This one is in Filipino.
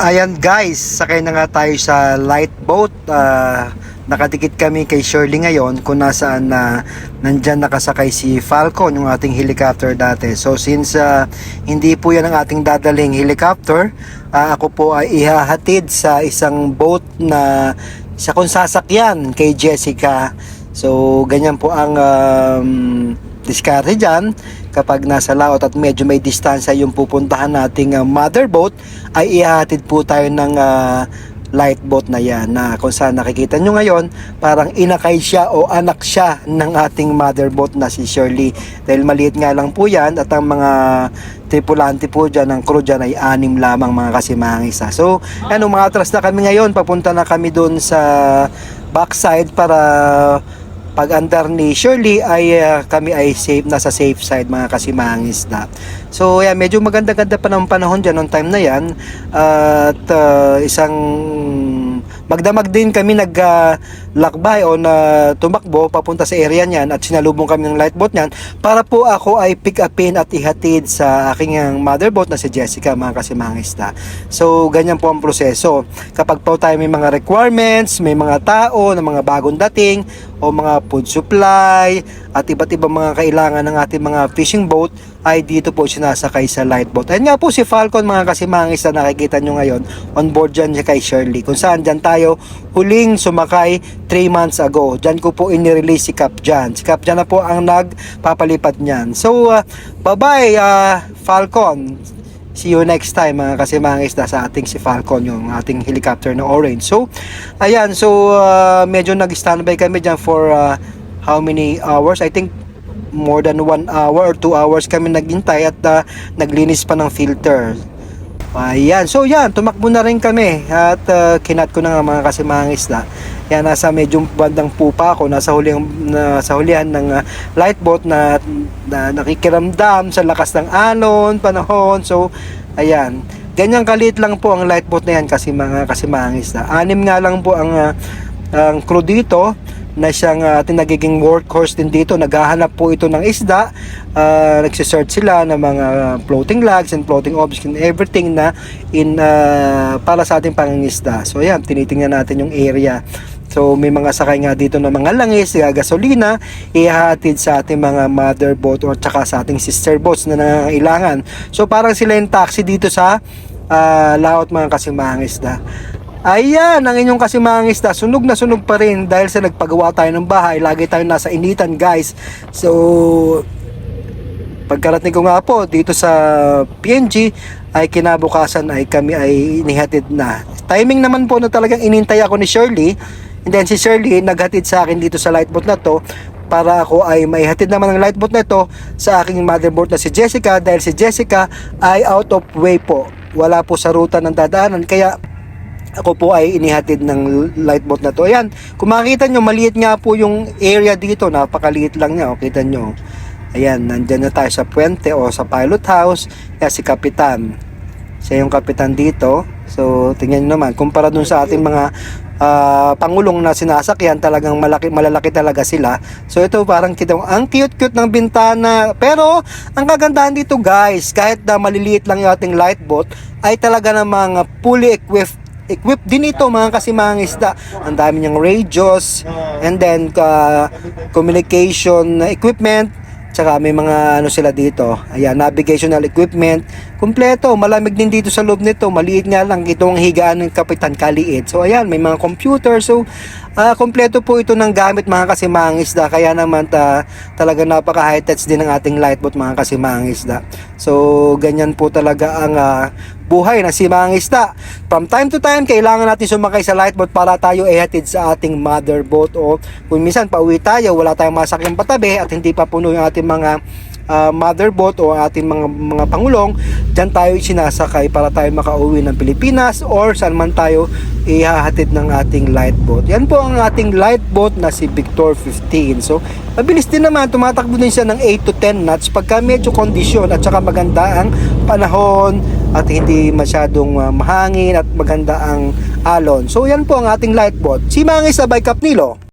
Ayan guys, sakay na nga tayo sa light boat. Ah, nakadikit kami kay Shirley ngayon kung nasaan na nandyan nakasakay si Falcon, yung ating helicopter dati. So since ah, hindi po yan ang ating dadaling helicopter, ah, ako po ay ihahatid sa isang boat na sa kung sasakyan kay Jessica. So ganyan po ang um, diskarte dyan kapag nasa laot at medyo may distansya yung pupuntahan nating uh, mother boat ay ihahatid po tayo ng uh, light boat na yan na kung saan nakikita nyo ngayon parang inakay siya o anak siya ng ating mother boat na si Shirley. Dahil maliit nga lang po yan at ang mga tripulante po dyan ng crew dyan ay anim lamang mga kasimangisa. So ano mga atras na kami ngayon. Papunta na kami doon sa backside para pag andar ni Shirley ay uh, kami ay safe nasa safe side mga kasimangis na. So yeah, medyo maganda-ganda pa ng panahon diyan noong time na 'yan. Uh, at uh, isang magdamag din kami nag uh, o na tumakbo papunta sa area niyan at sinalubong kami ng light boat niyan para po ako ay pick upin at ihatid sa aking mother boat na si Jessica mga kasimangis na. So ganyan po ang proseso. Kapag po tayo may mga requirements, may mga tao na mga bagong dating o mga food supply at iba't ibang mga kailangan ng ating mga fishing boat ay dito po sinasakay sa light boat. Ayun nga po si Falcon mga kasimangis na nakikita nyo ngayon on board dyan siya kay Shirley. Kung saan dyan tayo huling sumakay 3 months ago. Dyan ko po inirelease si Cap Jan. Si Cap Jan na po ang nagpapalipat niyan. So, uh, bye-bye uh, Falcon. See you next time mga kasimangis na sa ating si Falcon yung ating helicopter na orange. So, ayan. So, uh, medyo nag-standby kami dyan for uh, how many hours? I think more than 1 hour or 2 hours kami naghintay at uh, naglinis pa ng filter. Ayan. So yan, tumakbo na rin kami at uh, kinat ko na nga mga kasimangis na. Yan, nasa medyo bandang pupa ako, nasa hulihan, nasa hulihan ng uh, light na, na nakikiramdam sa lakas ng alon, panahon. So, ayan. Ganyan kaliit lang po ang light boat na yan kasi mga kasimangis na. Anim nga lang po ang, uh, ang crew dito na siyang uh, ating nagiging workhorse din dito. Naghahanap po ito ng isda. Uh, nagsisearch sila ng mga floating logs and floating objects and everything na in uh, para sa ating pangingisda. So yan, tinitingnan natin yung area. So may mga sakay nga dito ng mga langis, gasolina, ihahatid sa ating mga mother boat or tsaka sa ating sister boats na nangangailangan. So parang sila yung taxi dito sa uh, laot mga kasimangisda. Ayan, ang inyong kasimangis na sunog na sunog pa rin dahil sa nagpagawa tayo ng bahay. Lagi tayo nasa initan guys. So, pagkarating ko nga po dito sa PNG ay kinabukasan ay kami ay inihatid na. Timing naman po na talagang inintay ako ni Shirley. And then si Shirley naghatid sa akin dito sa lightboat na to para ako ay maihatid naman ng lightboat na ito sa aking motherboard na si Jessica dahil si Jessica ay out of way po. Wala po sa ruta ng dadaanan kaya ako po ay inihatid ng light boat na to. Ayan, kung makikita nyo, maliit nga po yung area dito. Napakaliit lang niya. O, kita nyo. Ayan, nandyan na tayo sa puente o sa pilot house. Kaya si Kapitan. Siya yung kapitan dito. So, tingnan nyo naman. Kumpara dun sa ating mga uh, pangulong na sinasakyan, talagang malaki, malalaki talaga sila. So, ito parang kita ang cute-cute ng bintana. Pero, ang kagandahan dito guys, kahit na maliliit lang yung ating light boat, ay talaga namang fully equipped equipped din ito mga kasi mga isda. Ang dami niyang radios and then uh, communication equipment Tsaka may mga ano sila dito. Ayan, navigational equipment. Kumpleto, malamig din dito sa loob nito. Maliit nga lang itong higaan ng kapitan kaliit. So ayan, may mga computer. So uh, kumpleto po ito ng gamit mga kasimangis Kaya naman ta, talaga napaka high touch din ng ating lightboat mga kasimangis So ganyan po talaga ang uh, buhay na si mga isda. From time to time, kailangan natin sumakay sa lightboat para tayo ihatid sa ating mother boat o kung minsan pauwi tayo, wala tayong masakyang patabi at hindi pa puno yung ating mga uh, mother boat o ating mga mga pangulong, diyan tayo sinasakay para tayo makauwi ng Pilipinas or saan man tayo ihahatid ng ating light boat. Yan po ang ating light boat na si Victor 15. So, mabilis din naman, tumatakbo din siya ng 8 to 10 knots pagka medyo kondisyon at saka maganda ang panahon at hindi masyadong uh, mahangin at maganda ang alon. So, yan po ang ating light boat. Si Mangis Sabay Kapnilo.